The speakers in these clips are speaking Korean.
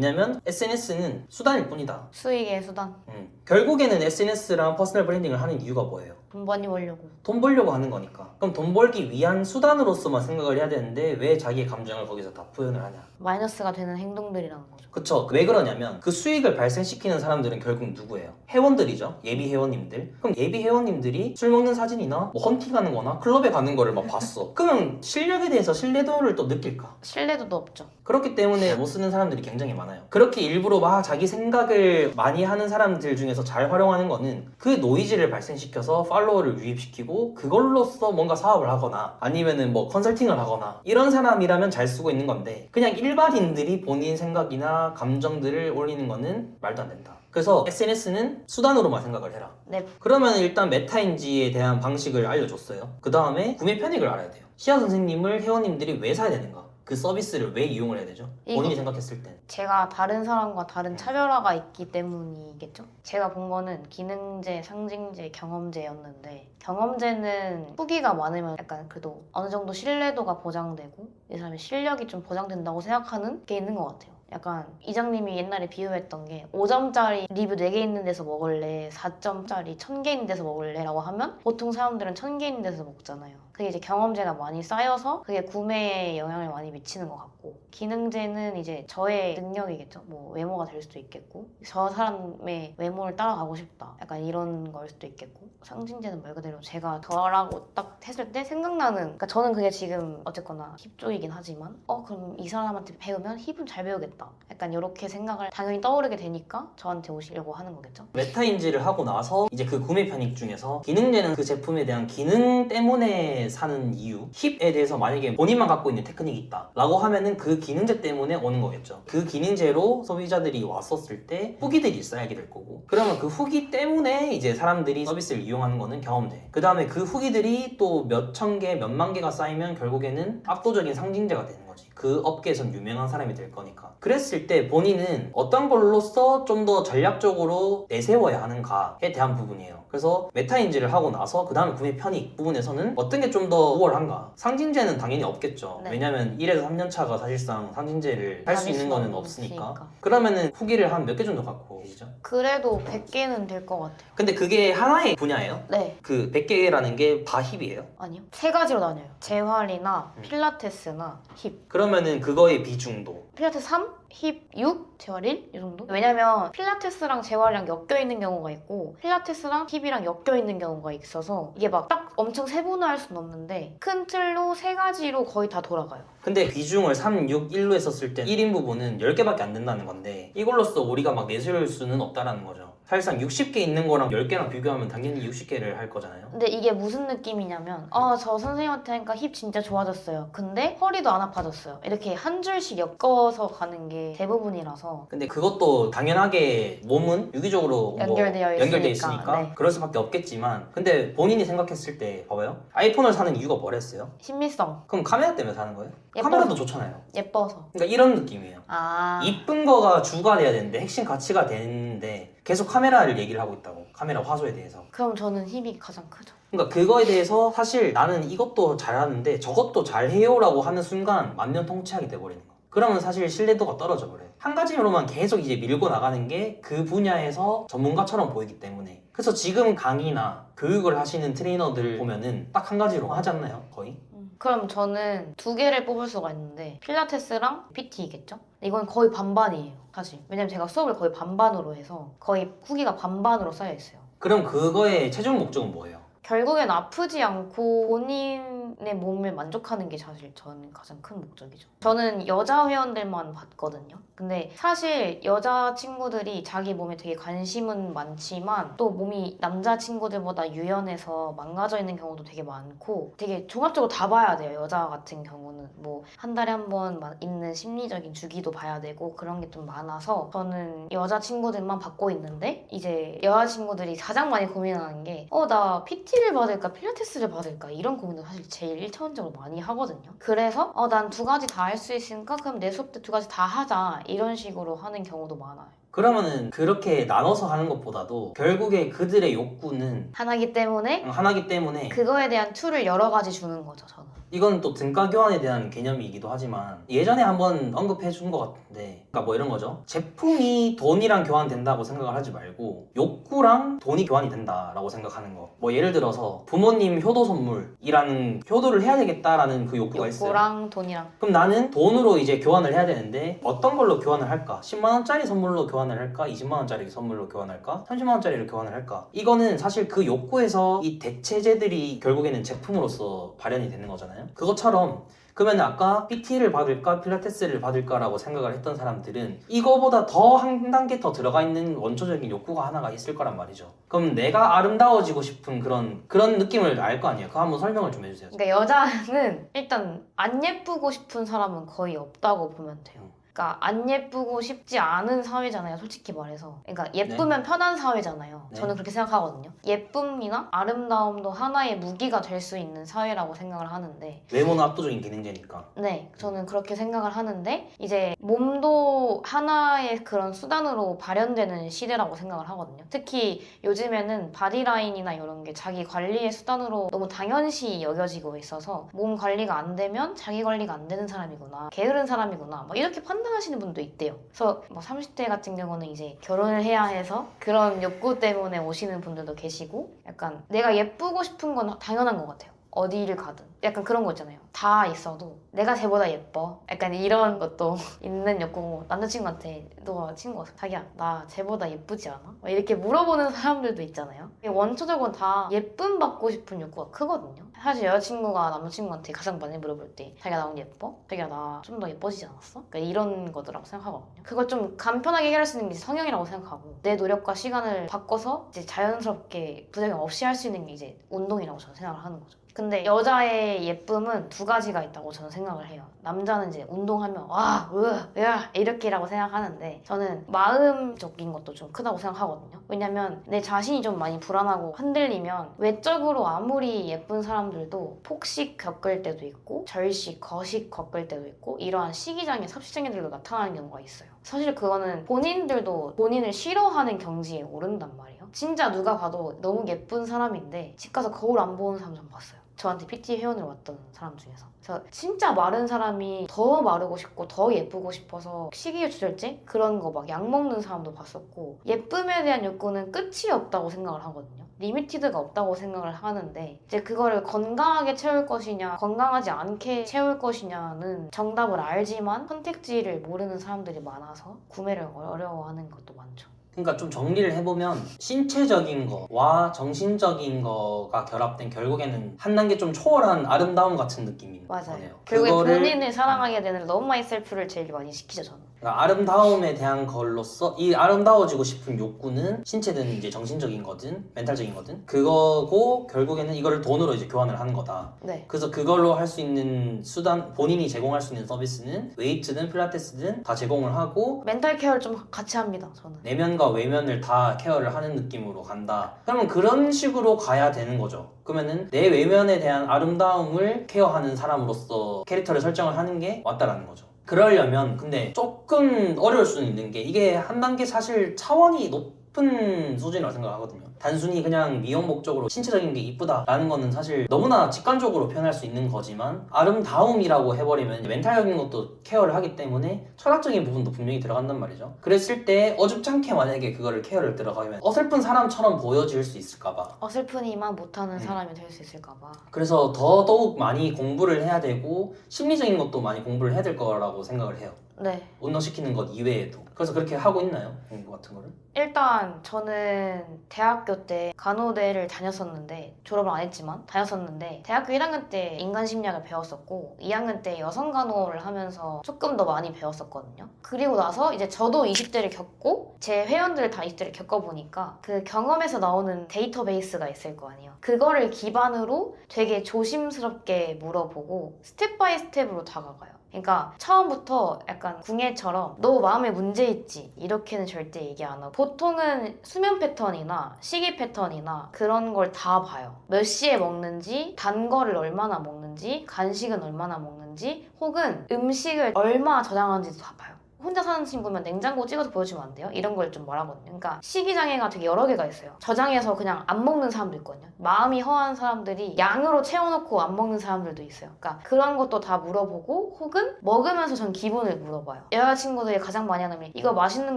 왜냐면 SNS는 수단일 뿐이다. 수익의 수단. 음. 결국에는 SNS랑 퍼스널 브랜딩을 하는 이유가 뭐예요? 돈 많이 벌려고. 돈 벌려고 하는 거니까. 그럼 돈 벌기 위한 수단으로서만 생각을 해야 되는데 왜 자기의 감정을 거기서 다 표현을 하냐? 마이너스가 되는 행동들이라는 거죠. 그쵸. 왜 그러냐면 그 수익을 발생시키는 사람들은 결국 누구예요? 회원들이죠. 예비 회원님들. 그럼 예비 회원님들이 술 먹는 사진이나 뭐 헌팅하는 거나 클럽에 가는 거를 막 봤어. 그러면 실력에 대해서 신뢰도를 또 느낄까? 신뢰도도 없죠. 그렇기 때문에 못 쓰는 사람들이 굉장히 많아요. 그렇게 일부러 막 자기 생각을 많이 하는 사람들 중에서 잘 활용하는 거는 그 노이즈를 발생시켜서 팔로워를 유입시키고 그걸로써 뭔가 사업을 하거나 아니면은 뭐 컨설팅을 하거나 이런 사람이라면 잘 쓰고 있는 건데 그냥 일반인들이 본인 생각이나 감정들을 올리는 거는 말도 안 된다. 그래서 SNS는 수단으로만 생각을 해라. 네. 그러면 일단 메타인지에 대한 방식을 알려줬어요. 그 다음에 구매 편익을 알아야 돼요. 시아 선생님을 회원님들이 왜 사야 되는가? 그 서비스를 왜 이용을 해야 되죠? 본인이 생각했을 땐. 제가 다른 사람과 다른 차별화가 있기 때문이겠죠? 제가 본 거는 기능제, 상징제, 경험제였는데 경험제는 후기가 많으면 약간 그래도 어느 정도 신뢰도가 보장되고 이 사람의 실력이 좀 보장된다고 생각하는 게 있는 것 같아요. 약간 이장님이 옛날에 비유했던 게 5점짜리 리뷰 4개 있는 데서 먹을래 4점짜리 1000개 있는 데서 먹을래 라고 하면 보통 사람들은 1000개 있는 데서 먹잖아요 그게 이제 경험제가 많이 쌓여서 그게 구매에 영향을 많이 미치는 것 같고 기능제는 이제 저의 능력이겠죠. 뭐 외모가 될 수도 있겠고 저 사람의 외모를 따라가고 싶다. 약간 이런 걸 수도 있겠고 상징제는 말 그대로 제가 저라고 딱 했을 때 생각나는 그러니까 저는 그게 지금 어쨌거나 힙 쪽이긴 하지만 어 그럼 이 사람한테 배우면 힙은 잘 배우겠다. 약간 이렇게 생각을 당연히 떠오르게 되니까 저한테 오시려고 하는 거겠죠. 메타 인지를 하고 나서 이제 그 구매 편익 중에서 기능제는 그 제품에 대한 기능 때문에 사는 이유 힙에 대해서 만약에 본인만 갖고 있는 테크닉이 있다 라고 하면은 그 기능제 때문에 오는 거겠죠. 그 기능제로 소비자들이 왔었을 때 후기들이 쌓이게 될 거고 그러면 그 후기 때문에 이제 사람들이 서비스를 이용하는 거는 경험제. 그 다음에 그 후기들이 또 몇천 개 몇만 개가 쌓이면 결국에는 압도적인 상징제가 되는 거지. 그 업계에선 유명한 사람이 될 거니까. 그랬을 때 본인은 어떤 걸로써 좀 더 전략적으로 내세워야 하는가에 대한 부분이에요. 그래서 메타인지를 하고 나서 그 다음에 구매 편익 부분에서는 어떤 게좀 더 우월한가 상징제는 당연히 없겠죠 네. 왜냐면 1에서 3년 차가 사실상 상징제를 할수 다닐 있는 거는 없으니까 없으니까. 그러면은 후기를 한 몇 개 정도 갖고 계시죠? 그래도 100개는 될 것 같아요 근데 그게 하나의 분야예요? 네 그 100개라는 게 다 힙이에요? 아니요 세 가지로 나뉘어요 재활이나 음. 필라테스나 힙 그러면은 그거의 비중도 필라테스 3, 힙 6, 재활 1? 이 정도? 왜냐면 필라테스랑 재활이랑 엮여 있는 경우가 있고 필라테스랑 힙이랑 엮여 있는 경우가 있어서 이게 막 딱 엄청 세분화할 수는 없는데 큰 틀로 세 가지로 거의 다 돌아가요 근데 비중을 3, 6, 1로 했었을 때 1인 부분은 10개밖에 안 된다는 건데 이걸로써 우리가 막 내세울 수는 없다라는 거죠. 사실상 60개 있는 거랑 10개랑 비교하면 당연히 60개를 할 거잖아요. 근데 이게 무슨 느낌이냐면 아 저 선생님한테 하니까 힙 진짜 좋아졌어요 근데 허리도 안 아파졌어요 이렇게 한 줄씩 엮어서 가는 게 대부분이라서 근데 그것도 당연하게 몸은 유기적으로 뭐 연결되어 연결돼 있으니까, 있으니까 네. 그럴 수밖에 없겠지만 근데 본인이 생각했을 때 봐봐요. 아이폰을 사는 이유가 뭐랬어요? 신미성 그럼 카메라 때문에 사는 거예요? 예뻐. 카메라도 좋잖아요. 예뻐서 그러니까 이런 느낌이에요. 아 이쁜 거가 주가 돼야 되는데 핵심 가치가 되는데 계속 카메라를 얘기를 하고 있다고 카메라 화소에 대해서 그럼 저는 힙이 가장 크죠 그러니까 그거에 대해서 사실 나는 이것도 잘하는데 저것도 잘해요라고 하는 순간 만년통치하게 돼버리는 거 그러면 사실 신뢰도가 떨어져 버려요 한 가지로만 계속 이제 밀고 나가는 게 그 분야에서 전문가처럼 보이기 때문에 그래서 지금 강의나 교육을 하시는 트레이너들 보면은 딱 한 가지로 하지 않나요 거의? 음, 그럼 저는 두 개를 뽑을 수가 있는데 필라테스랑 PT겠죠? 이건 거의 반반이에요 사실 왜냐면 제가 수업을 거의 반반으로 해서 거의 후기가 반반으로 쌓여 있어요 그럼 그거의 최종 목적은 뭐예요? 결국엔 아프지 않고 본인 의 몸을 만족하는 게 사실 저는 가장 큰 목적이죠. 저는 여자 회원들만 봤거든요. 근데 사실 여자 친구들이 자기 몸에 되게 관심은 많지만 또 몸이 남자 친구들보다 유연해서 망가져 있는 경우도 되게 많고 되게 종합적으로 다 봐야 돼요. 여자 같은 경우는 뭐 한 달에 한 번 있는 심리적인 주기도 봐야 되고 그런 게 좀 많아서 저는 여자 친구들만 받고 있는데 이제 여자 친구들이 가장 많이 고민하는 게 어 나 PT를 받을까 필라테스를 받을까 이런 고민을 사실 제일 제일 1차원적으로 많이 하거든요. 그래서 어, 난 두 가지 다 할 수 있으니까 그럼 내 수업 때 두 가지 다 하자 이런 식으로 하는 경우도 많아요. 그러면은 그렇게 나눠서 하는 것보다도 결국에 그들의 욕구는 하나기 때문에 하나기 때문에 그거에 대한 툴을 여러 가지 주는 거죠, 저는. 이건 또 등가 교환에 대한 개념이기도 하지만 예전에 한번 언급해 준 것 같은데 그러니까 뭐 이런 거죠 제품이 돈이랑 교환된다고 생각을 하지 말고 욕구랑 돈이 교환이 된다라고 생각하는 거 뭐 예를 들어서 부모님 효도 선물이라는 효도를 해야 되겠다라는 그 욕구가 있어요 욕구랑 돈이랑. 그럼 나는 돈으로 이제 교환을 해야 되는데 어떤 걸로 교환을 할까? 10만 원짜리 선물로 교환 을 할까? 20만 원짜리 선물로 교환할까? 30만 원짜리를 교환을 할까? 이거는 사실 그 욕구에서 이 대체제들이 결국에는 제품으로서 발현이 되는 거잖아요. 그것처럼 그러면 아까 PT를 받을까 필라테스를 받을까라고 생각을 했던 사람들은 이거보다 더 한 단계 더 들어가 있는 원초적인 욕구가 하나가 있을 거란 말이죠. 그럼 내가 아름다워지고 싶은 그런 그런 느낌을 알 거 아니에요. 그거 한번 설명을 좀 해주세요. 그러니까 여자는 일단 안 예쁘고 싶은 사람은 거의 없다고 보면 돼요. 그러니까 안 예쁘고 싶지 않은 사회잖아요, 솔직히 말해서. 그러니까 예쁘면 편한 사회잖아요. 네. 저는 그렇게 생각하거든요. 예쁨이나 아름다움도 하나의 무기가 될 수 있는 사회라고 생각을 하는데, 외모는 압도적인 기능제니까. 네, 저는 그렇게 생각을 하는데, 이제 몸도 하나의 그런 수단으로 발현되는 시대라고 생각을 하거든요. 특히 요즘에는 바디라인이나 이런 게 자기 관리의 수단으로 너무 당연시 여겨지고 있어서 몸 관리가 안 되면 자기 관리가 안 되는 사람이구나, 게으른 사람이구나, 막 이렇게 판단 하시는 분도 있대요. 그래서 뭐 30대 같은 경우는 이제 결혼을 해야 해서 그런 욕구 때문에 오시는 분들도 계시고, 약간 내가 예쁘고 싶은 건 당연한 것 같아요. 어디를 가든. 약간 그런 거 있잖아요. 다 있어도 내가 쟤보다 예뻐. 약간 이런 것도 있는 욕구고 남자친구한테 너가 친구가 자기야 나 쟤보다 예쁘지 않아? 막 이렇게 물어보는 사람들도 있잖아요. 원초적으로 다 예쁨 받고 싶은 욕구가 크거든요. 사실 여자친구가 남자친구한테 가장 많이 물어볼 때 자기야 나 오늘 예뻐? 자기야 나 좀 더 예뻐지지 않았어? 그러니까 이런 거더라고 생각하거든요. 그걸 좀 간편하게 해결할 수 있는 게 성형이라고 생각하고 내 노력과 시간을 바꿔서 이제 자연스럽게 부작용 없이 할 수 있는 게 이제 운동이라고 저는 생각을 하는 거죠. 근데 여자의 예쁨은 두 가지가 있다고 저는 생각을 해요. 남자는 이제 운동하면 와, 으, 야 이렇게라고 생각하는데 저는 마음적인 것도 좀 크다고 생각하거든요. 왜냐면 내 자신이 좀 많이 불안하고 흔들리면 외적으로 아무리 예쁜 사람들도 폭식 겪을 때도 있고 절식, 거식 겪을 때도 있고 이러한 시기장애, 섭시장애들도 나타나는 경우가 있어요. 사실 그거는 본인들도 본인을 싫어하는 경지에 오른단 말이에요. 진짜 누가 봐도 너무 예쁜 사람인데 집 가서 거울 안 보는 사람 좀 봤어요. 저한테 PT 회원을 왔던 사람 중에서. 그래서 진짜 마른 사람이 더 마르고 싶고 더 예쁘고 싶어서 식이요조절제 그런 거 막 약 먹는 사람도 봤었고 예쁨에 대한 욕구는 끝이 없다고 생각을 하거든요. 리미티드가 없다고 생각을 하는데 이제 그거를 건강하게 채울 것이냐 건강하지 않게 채울 것이냐는 정답을 알지만 선택지를 모르는 사람들이 많아서 구매를 어려워하는 것도 많죠. 그러니까 좀 정리를 해보면 신체적인 거와 정신적인 거가 결합된 결국에는 한 단계 좀 초월한 아름다움 같은 느낌인 맞아요. 거네요. 결국에 그거를 본인을 사랑하게 되는 러브 마이 셀프를 제일 많이 시키죠 저는. 그러니까 아름다움에 대한 걸로써 이 아름다워지고 싶은 욕구는 신체든 이제 정신적인 거든 멘탈적인 거든 그거고 결국에는 이거를 돈으로 이제 교환을 하는 거다. 네. 그래서 그걸로 할 수 있는 수단 본인이 제공할 수 있는 서비스는 웨이트든 필라테스든 다 제공을 하고 멘탈 케어를 좀 같이 합니다 저는. 내면과 외면을 다 케어를 하는 느낌으로 간다. 그러면 그런 식으로 가야 되는 거죠. 그러면은 내 외면에 대한 아름다움을 케어하는 사람으로서 캐릭터를 설정을 하는 게 맞다라는 거죠. 그러려면 근데 조금 어려울 수는 있는 게 이게 한 단계 사실 차원이 높은 수준이라고 생각하거든요. 단순히 그냥 미용 목적으로 신체적인 게 이쁘다라는 거는 사실 너무나 직관적으로 표현할 수 있는 거지만 아름다움이라고 해버리면 멘탈적인 것도 케어를 하기 때문에 철학적인 부분도 분명히 들어간단 말이죠. 그랬을 때 어줍잖게 만약에 그거를 케어를 들어가면 어설픈 사람처럼 보여질 수 있을까봐. 어설프니만 못하는 음. 사람이 될 수 있을까봐. 그래서 더더욱 많이 공부를 해야 되고 심리적인 것도 많이 공부를 해야 될 거라고 생각을 해요. 네. 운동시키는 것 이외에도. 그래서 그렇게 하고 있나요? 공부 같은 거를? 일단 저는 대학교 때 간호대를 다녔었는데 졸업을 안 했지만 다녔었는데 대학교 1학년 때 인간 심리학을 배웠었고 2학년 때 여성 간호를 하면서 조금 더 많이 배웠었거든요. 그리고 나서 이제 저도 20대를 겪고 제 회원들 다 20대를 겪어보니까 그 경험에서 나오는 데이터베이스가 있을 거 아니에요. 그거를 기반으로 되게 조심스럽게 물어보고 스텝 바이 스텝으로 다가가요. 그러니까 처음부터 약간 궁예처럼 너 마음에 문제 있지 이렇게는 절대 얘기 안 하고 보통은 수면 패턴이나 식이 패턴이나 그런 걸 다 봐요. 몇 시에 먹는지, 단 거를 얼마나 먹는지, 간식은 얼마나 먹는지, 혹은 음식을 얼마 저장하는지도 다 봐요. 혼자 사는 친구면 냉장고 찍어서 보여주면 안 돼요? 이런 걸 좀 말하거든요. 그러니까 식이장애가 되게 여러 개가 있어요. 저장해서 그냥 안 먹는 사람도 있거든요. 마음이 허한 사람들이 양으로 채워놓고 안 먹는 사람들도 있어요. 그러니까 그런 것도 다 물어보고 혹은 먹으면서 전 기분을 물어봐요. 여자친구들이 가장 많이 하는 말이 이거 맛있는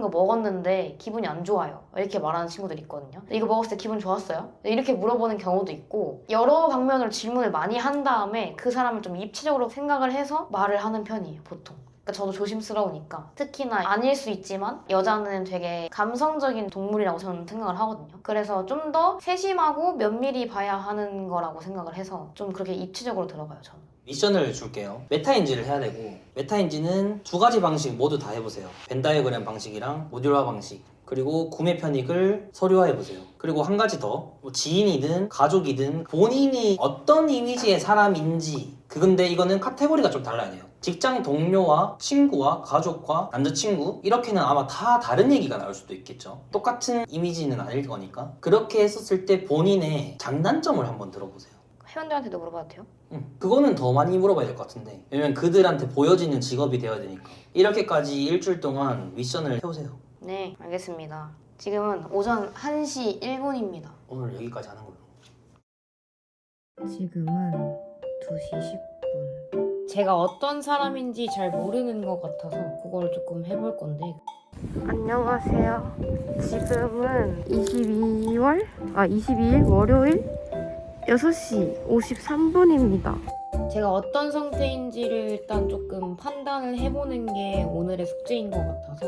거 먹었는데 기분이 안 좋아요. 이렇게 말하는 친구들이 있거든요. 이거 먹었을 때 기분 좋았어요? 이렇게 물어보는 경우도 있고 여러 방면으로 질문을 많이 한 다음에 그 사람을 좀 입체적으로 생각을 해서 말을 하는 편이에요. 보통. 그러니까 저도 조심스러우니까 특히나 아닐 수 있지만 여자는 되게 감성적인 동물이라고 저는 생각을 하거든요. 그래서 좀 더 세심하고 면밀히 봐야 하는 거라고 생각을 해서 좀 그렇게 입체적으로 들어가요 저는. 미션을 줄게요. 메타인지를 해야 되고 메타인지는 두 가지 방식 모두 다 해보세요. 벤다이어그램 방식이랑 모듈화 방식. 그리고 구매 편익을 서류화해보세요. 그리고 한 가지 더, 뭐 지인이든 가족이든 본인이 어떤 이미지의 사람인지, 그 근데 이거는 카테고리가 좀 달라야 돼요. 직장 동료와 친구와 가족과 남자친구 이렇게는 아마 다 다른 얘기가 나올 수도 있겠죠. 똑같은 이미지는 아닐 거니까 그렇게 했었을 때 본인의 장단점을 한번 들어보세요. 회원들한테도 물어봐도 돼요? 응, 그거는 더 많이 물어봐야 될 것 같은데 왜냐면 그들한테 보여지는 직업이 되어야 되니까 이렇게까지 일주일 동안 미션을 해보세요 네, 알겠습니다. 지금은 오전 1시 1분입니다. 오늘 여기까지 하는 걸로 지금은 2시 10분. 제가 어떤 사람인지 잘 모르는 것 같아서 그걸 조금 해볼 건데. 안녕하세요. 지금은 22월, 아, 22일 월요일 6시 53분입니다. 제가 어떤 상태인지를 일단 조금 판단을 해보는 게 오늘의 숙제인 것 같아서